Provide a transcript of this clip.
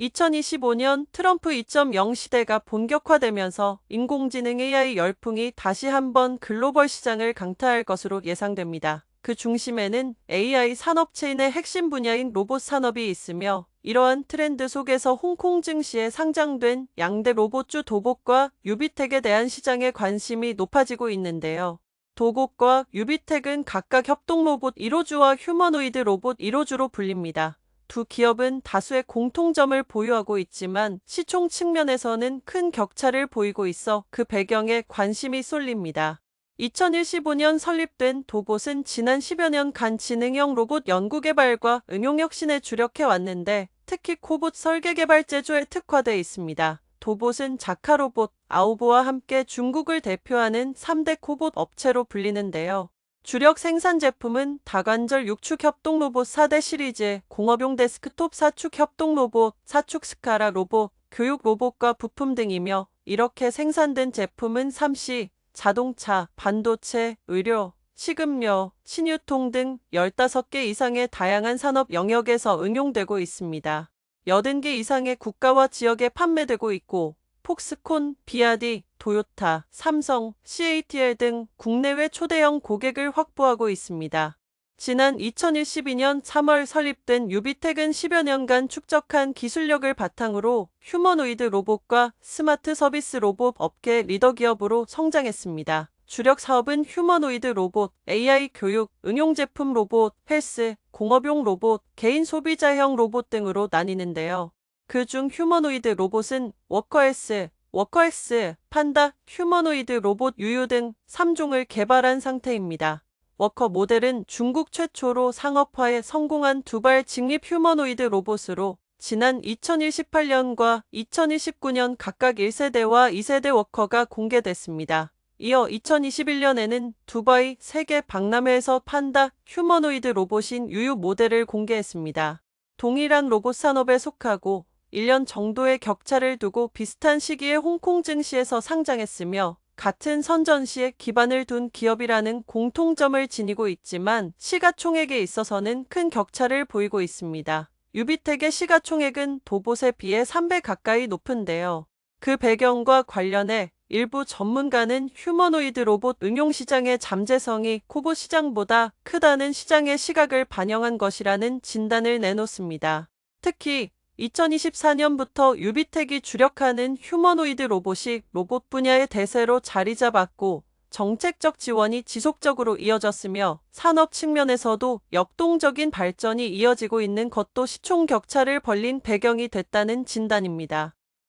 2025년 트럼프 2.0 시대가 본격화되면서 인공지능 AI 열풍이 다시 한번 글로벌 시장을 강타할 것으로 예상됩니다. 그 중심에는 AI 산업 체인의 핵심 분야인 로봇 산업이 있으며 이러한 트렌드 속에서 홍콩 증시에 상장된 양대 로봇주 도봇과 유비텍에 대한 시장의 관심이 높아지고 있는데요. 도곡과 유비텍은 각각 협동 로봇 1호주와 휴머노이드 로봇 1호주로 불립니다. 두 기업은 다수의 공통점을 보유하고 있지만 시총 측면에서는 큰 격차를 보이고 있어 그 배경에 관심이 쏠립니다. 2015년 설립된 도봇은 지난 10여 년간 지능형 로봇 연구개발과 응용혁신에 주력해 왔는데 특히 코봇 설계개발 제조에 특화돼 있습니다. 도봇은 자카로봇, 아우보와 함께 중국을 대표하는 3대 코봇 업체로 불리는데요. 주력 생산 제품은 다관절 6축 협동 로봇 4대 시리즈, 공업용 데스크톱 4축 협동 로봇, 4축 스카라 로봇, 교육 로봇과 부품 등이며 이렇게 생산된 제품은 3시, 자동차, 반도체, 의료, 식음료, 신유통 등 15개 이상의 다양한 산업 영역에서 응용되고 있습니다. 80개 이상의 국가와 지역에 판매되고 있고 폭스콘, 비아디, 도요타, 삼성, CATL 등 국내외 초대형 고객을 확보하고 있습니다. 지난 2012년 3월 설립된 유비텍은 10여 년간 축적한 기술력을 바탕으로 휴머노이드 로봇과 스마트 서비스 로봇 업계 리더 기업으로 성장했습니다. 주력 사업은 휴머노이드 로봇, AI 교육, 응용 제품 로봇, 헬스, 공업용 로봇, 개인 소비자형 로봇 등으로 나뉘는데요. 그중 휴머노이드 로봇은 워커S, 워커X, 판다, 휴머노이드 로봇 유유 등 3종을 개발한 상태입니다. 워커 모델은 중국 최초로 상업화에 성공한 두발 직립 휴머노이드 로봇으로 지난 2018년과 2029년 각각 1세대와 2세대 워커가 공개됐습니다. 이어 2021년에는 두바이 세계 박람회에서 판다 휴머노이드 로봇인 유유 모델을 공개했습니다. 동일한 로봇 산업에 속하고 1년 정도의 격차를 두고 비슷한 시기에 홍콩 증시에서 상장했으며 같은 선전시에 기반을 둔 기업이라는 공통점을 지니고 있지만 시가총액에 있어서는 큰 격차를 보이고 있습니다. 유비텍의 시가총액은 도봇에 비해 3배 가까이 높은데요. 그 배경과 관련해 일부 전문가는 휴머노이드 로봇 응용 시장의 잠재성이 코봇 시장보다 크다는 시장의 시각을 반영한 것이라는 진단을 내놓습니다. 특히 2024년부터 유비텍이 주력하는 휴머노이드 로봇이 로봇 분야의 대세로 자리 잡았고 정책적 지원이 지속적으로 이어졌으며 산업 측면에서도 역동적인 발전이 이어지고 있는 것도 시총 격차를 벌린 배경이 됐다는 진단입니다.